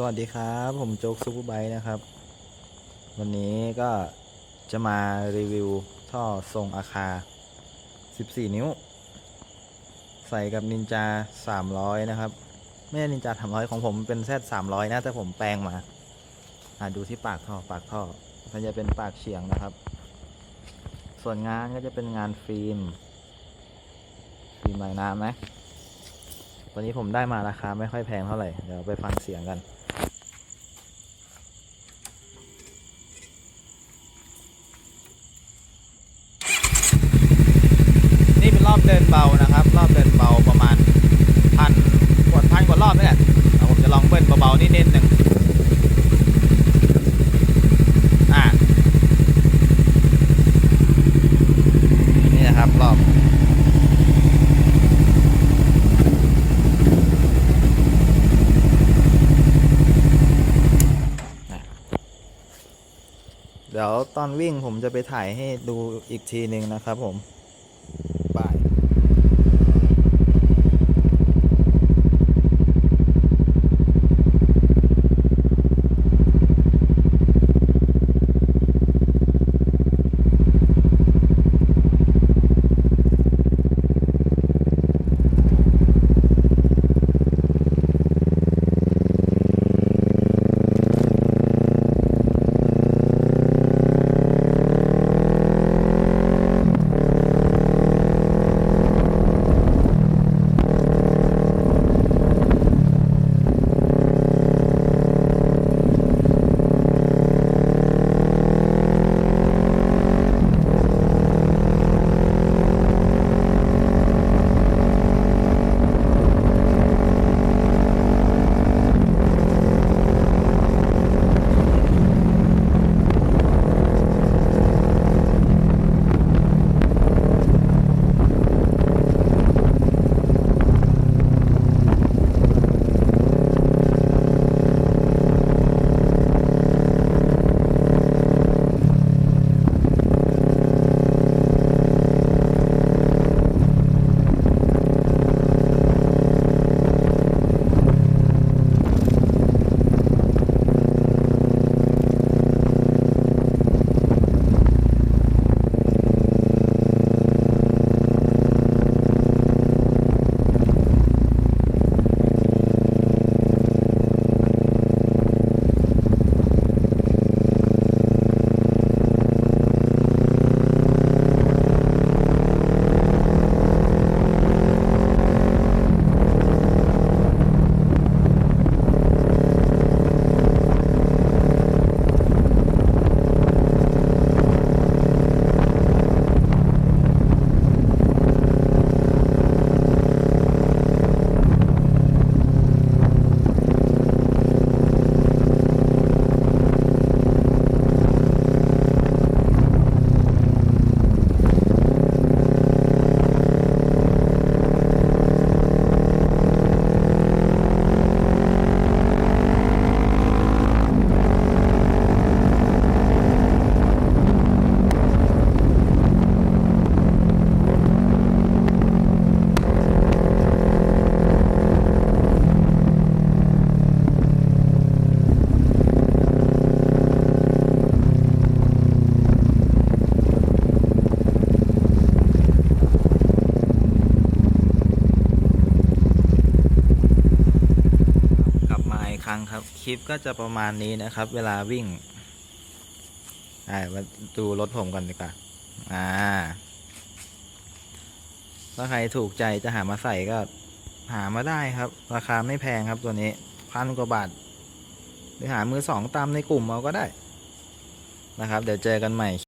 สวัสดีครับ ผมโจ๊กซูเปอร์ไบค์นะครับ วันนี้ก็จะมารีวิวท่อทรงอาคา 14 นิ้ว ใส่กับนินจา 300 นะครับ ไม่ใช่นินจา 300 ของผมเป็นแซด300 นะ แต่ผมแปลงมาอ่าดูที่ปากท่อปากท่อมันจะเป็นปากเฉียงนะครับ ส่วนงานก็จะเป็นงานฟิล์มฟิล์มลายน้ำนะวันนี้ผมได้มาราคาไม่ค่อยแพงเท่าไหร่ เดี๋ยวไปฟังเสียงกัน นี่เป็นรอบเดินเบานะค รอบเดินเบาประมาณพันกว่าพันกว่ารอบนี่แหละผมจะลองเบิ้ลเบาๆนิดๆหนึ่งอ่านี่นะครับรอบเดี๋ยวตอนวิ่งผมจะไปถ่ายให้ดูอีกทีหนึ่งนะครับผม งครับ คลิปก็จะประมาณนี้นะครับ เวลาวิ่งอ่ามาดูรถผมกันดีกว่าอ่า ถ้าใครถูกใจจะหามาใส่ก็หามาได้ครับ ราคาไม่แพงครับตัวนี้พันกว่าบาทหรือหามือสองตามในกลุ่มเอาก็ได้นะครับ เดี๋ยวเจอกันใหม่